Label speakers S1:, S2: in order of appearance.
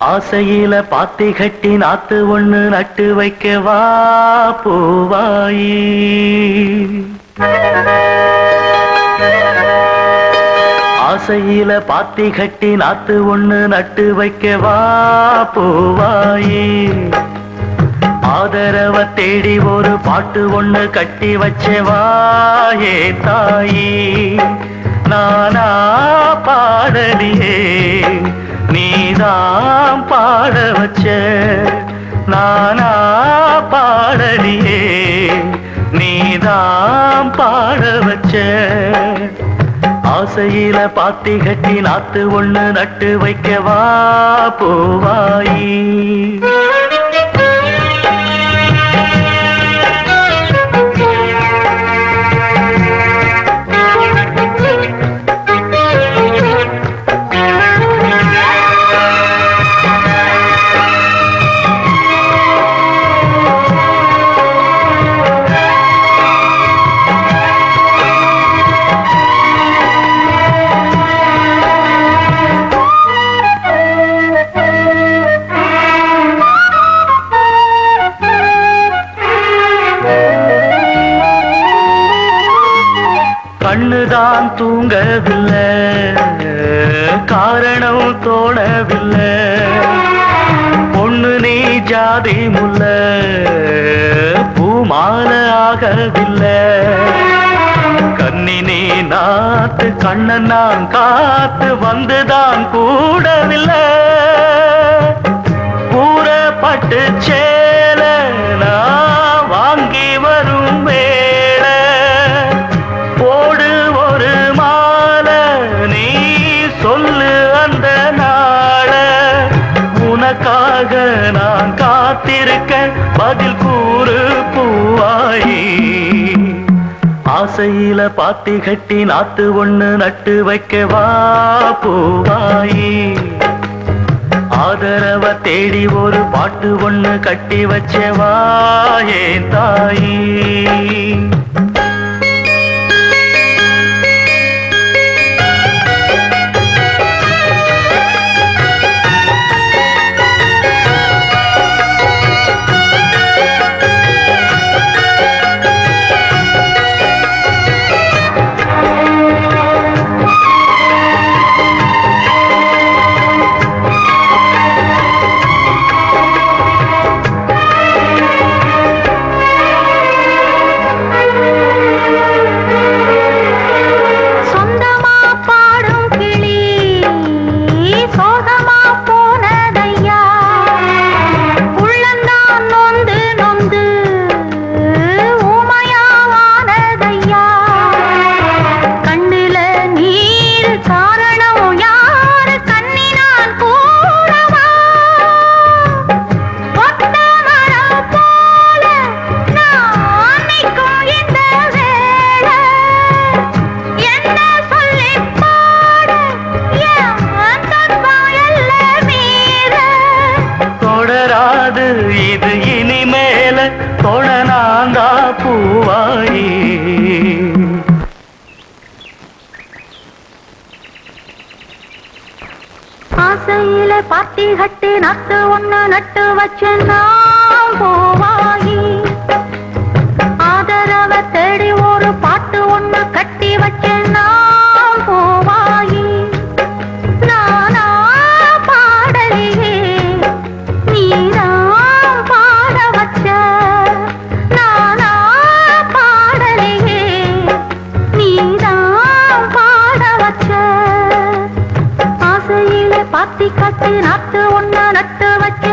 S1: ஆசையில பாத்தி கட்டி நாத்து ஒண்ணு நட்டு வைக்கவா பூவாயி. ஆசையில பாத்தி கட்டி நாத்து ஒண்ணு நட்டு வைக்கவா பூவாயி. ஆதரவ தேடி ஒரு பாட்டு ஒண்ணு கட்டி வச்சவா ஏ தாயி. நானா பாடலியே நீதாம் பாட வச்ச. ஆசையில பாத்தி கட்டி நாத்து ஒண்ணு நட்டு வைக்கவா போவாயி. கண்ணுதான் தூங்கவில்லை. காரணம் தோணவில்லை. பொண்ணு நீ ஜாதி முல்ல. பூமால ஆகவில்லை. கண்ணினே நாத்து கண்ணன் நான் காத்து வந்துதான் கூடவில்லை. காத்திருக்க பதில் கூறு பூவாயி. ஆசையில பாத்தி கட்டி நாத்து ஒண்ணு நட்டு வைக்க வா பூவாயி. ஆதரவ தேடி ஒரு பாட்டு ஒண்ணு கட்டி வச்சவா ஏன் தாயி? தொடராது இது இனிமேல தொழனாந்தா பூவாயி.
S2: ஆசையில பாத்தி கட்டி நட்டு ஒண்ணு நட்டு வச்ச பாத்தி கட்டி நாட்டு ஒண்ணு நட்டு வைக்க